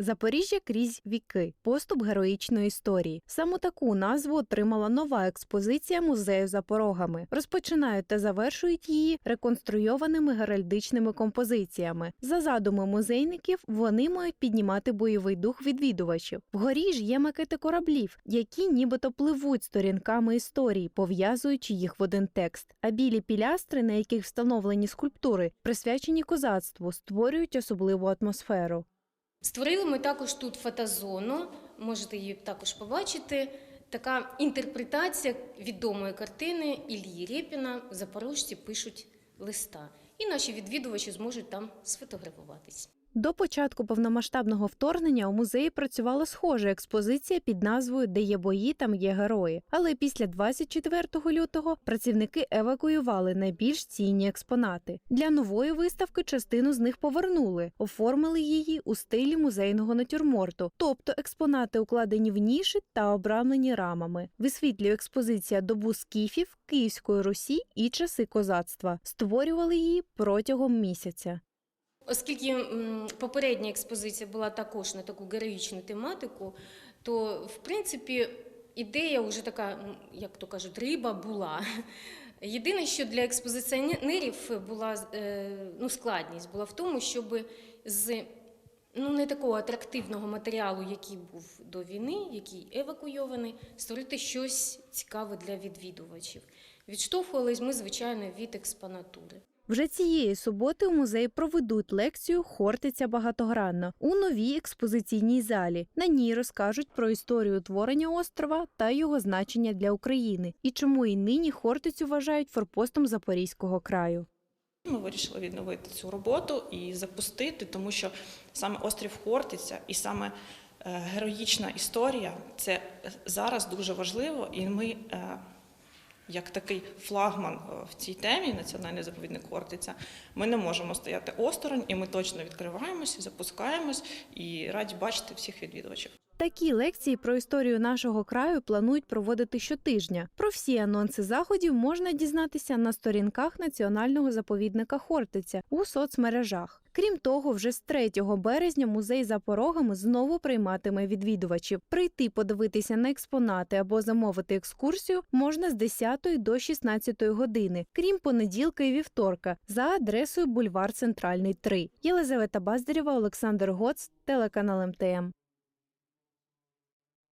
Запоріжжя крізь віки поступ героїчної історії. Саме таку назву отримала нова експозиція музею за порогами. Розпочинають та завершують її реконструйованими геральдичними композиціями. За задуми музейників вони мають піднімати бойовий дух відвідувачів. Вгорі ж є макети кораблів, які нібито пливуть сторінками історії, пов'язуючи їх в один текст. А білі пілястри, на яких встановлені скульптури, присвячені козацтву, створюють особливу атмосферу. Створили ми також тут фотозону, можете її також побачити. Така інтерпретація відомої картини Ілії Рєпіна Запорожці пишуть листа. І наші відвідувачі зможуть там сфотографуватись. До початку повномасштабного вторгнення у музеї працювала схожа експозиція під назвою Де є бої, там є герої. Але після 24 лютого працівники евакуювали найбільш цінні експонати. Для нової виставки частину з них повернули, оформили її у стилі музейного натюрморту, тобто експонати укладені в ніші та обрамлені рамами. Висвітлює експозиція добу скіфів, Київської Русі і часи козацтва. Створювали її протягом місяця. Оскільки попередня експозиція була також на таку героїчну тематику, то в принципі ідея вже така, як то кажуть, риба була. Єдине, що для експозиціонерів була е, ну, складність була в тому, щоб з ну, не такого атрактивного матеріалу, який був до війни, який евакуйований, створити щось цікаве для відвідувачів. Відштовхувались ми, звичайно, від експонатури. Вже цієї суботи у музеї проведуть лекцію Хортиця багатогранна у новій експозиційній залі. На ній розкажуть про історію утворення острова та його значення для України і чому і нині Хортицю вважають форпостом Запорізького краю. Ми вирішили відновити цю роботу і запустити, тому що саме острів Хортиця і саме е, героїчна історія це зараз дуже важливо, і ми, е, як такий флагман е, в цій темі, національний заповідник Хортиця, ми не можемо стояти осторонь, і ми точно відкриваємось, запускаємось і раді бачити всіх відвідувачів. Такі лекції про історію нашого краю планують проводити щотижня. Про всі анонси заходів можна дізнатися на сторінках національного заповідника Хортиця у соцмережах. Крім того, вже з 3 березня музей за порогами знову прийматиме відвідувачів. Прийти подивитися на експонати або замовити екскурсію можна з 10 до 16 години, крім понеділка і вівторка, за адресою бульвар Центральний 3. Єлизавета Баздарєва, Олександр Гоц, телеканал МТМ.